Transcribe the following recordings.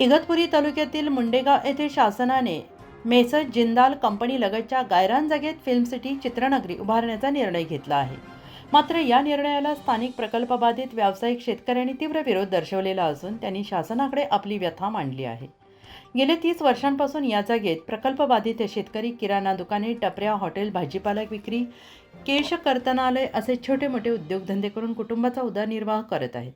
इगतपुरी तालुक्यातील मुंडेगाव येथे शासनाने मेसर जिंदाल कंपनी लगतच्या गायरान जागेत फिल्म सिटी चित्रनगरी उभारण्याचा निर्णय घेतला आहे. मात्र या निर्णयाला स्थानिक प्रकल्पबाधित व्यावसायिक शेतकऱ्यांनी तीव्र विरोध दर्शवलेला असून त्यांनी शासनाकडे आपली व्यथा मांडली आहे. गेले तीस वर्षांपासून या जागेत प्रकल्पबाधित शेतकरी किराणा दुकाने टपऱ्या हॉटेल भाजीपाला विक्री केश कर्तनालय असे छोटे मोठे उद्योगधंदे करून कुटुंबाचा उदरनिर्वाह करत आहेत.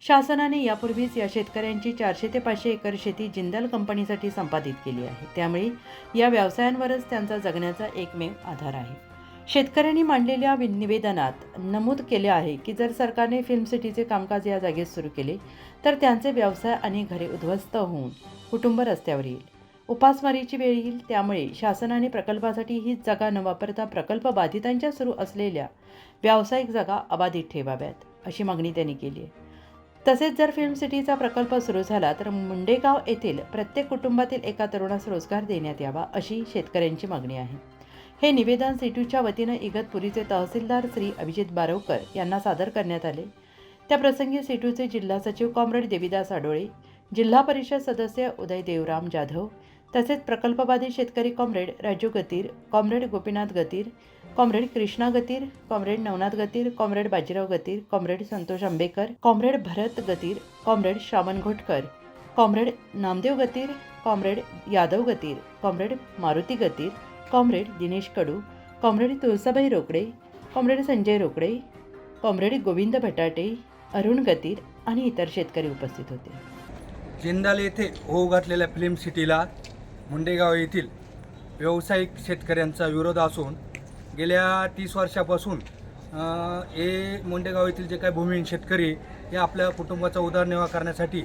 शासनाने यापूर्वीच या शेतकऱ्यांची चारशे ते पाचशे एकर शेती जिंदल कंपनीसाठी संपादित केली आहे. त्यामुळे या व्यवसायांवरच त्यांचा जगण्याचा एकमेव आधार आहे. शेतकऱ्यांनी मांडलेल्या वि- निवेदनात नमूद केले आहे की जर सरकारने फिल्म सिटीचे कामकाज या जागेत सुरू केले तर त्यांचे व्यवसाय आणि घरे उद्ध्वस्त होऊन कुटुंब रस्त्यावर येईल. उपासमारीची वेळ येईल त्यामुळे शासनाने प्रकल्पासाठी ही जागा न वापरता प्रकल्प बाधितांच्या सुरू असलेल्या व्यावसायिक जागा अबाधित ठेवाव्यात अशी मागणी त्यांनी केली आहे. तसेच जर फिल्म सिटीचा प्रकल्प सुरू झाला तर मुंडेगाव येथील प्रत्येक कुटुंबातील एका तरुणास रोजगार देण्यात यावा अशी शेतकऱ्यांची मागणी आहे. हे निवेदन सिटूच्या वतीनं इगतपुरीचे तहसीलदार श्री अभिजित बारवकर यांना सादर करण्यात आले. त्याप्रसंगी सिटूचे जिल्हा सचिव कॉम्रेड देविदास आडोळे जिल्हा परिषद सदस्य उदय देवराम जाधव तसेच प्रकल्पबाधित शेतकरी comrade Raju Gatir comrade Gopinath Gatir comrade Krishna Gatir comrade Navnath Gatir comrade Bajirao Gatir comrade Santosh Ambekar comrade Bharat Gatir comrade Shravan Ghotkar comrade Namdev Gatir comrade Yadav Gatir comrade Maruti Gatir comrade Dinesh Kadu comrade Tulsabai Rokade comrade Sanjay Rokade comrade Govind Bhatate Arun Gatir आणि इतर शेतकरी उपस्थित होते. जिंदाल येथे होऊ घातलेल्या film सिटीला Mundegaon येथील व्यावसायिक शेतकऱ्यांचा विरोध असून गेल्या तीस वर्षापासून हे मुंडेगाव येथील जे काही भूमिहीन शेतकरी हे आपल्या कुटुंबाचा उदरनिर्वाह करण्यासाठी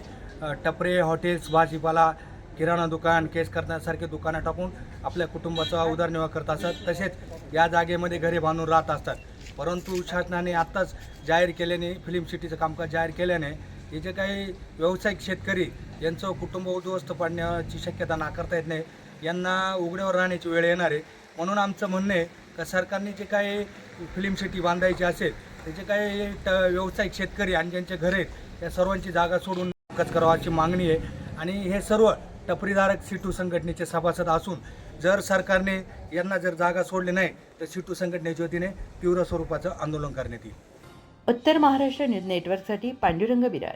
टपरे हॉटेल्स भाजीपाला किराणा दुकान केस करण्यासारखे दुकानं टाकून आपल्या कुटुंबाचा उदरनिर्वाह करत असतात. तसेच या जागेमध्ये घरे बांधून राहत असतात. परंतु शासनाने आत्ताच जाहीर केल्याने फिल्म सिटीचं कामकाज जाहीर केल्याने हे जे काही व्यावसायिक शेतकरी यांचं कुटुंब उद्ध्वस्त पडण्याची शक्यता नाकारता येत नाही यांना उघड्यावर राहण्याची वेळ येणार आहे. म्हणून आमचं म्हणणं आहे का सरकारने जे काही फिल्म सिटी बांधायची असेल त्याचे काही ट व्यावसायिक शेतकरी आणि ज्यांचे घर आहेत त्या सर्वांची जागा सोडून कच करावा अशी मागणी आहे. आणि हे सर्व टपरीधारक सिटू संघटनेचे सभासद असून जर सरकारने यांना जर जागा सोडली नाही तर सिटू संघटनेच्या वतीने तीव्र स्वरूपाचं आंदोलन करण्यात येईल. उत्तर महाराष्ट्र न्यूज नेटवर्कसाठी पांडुरंग बिरार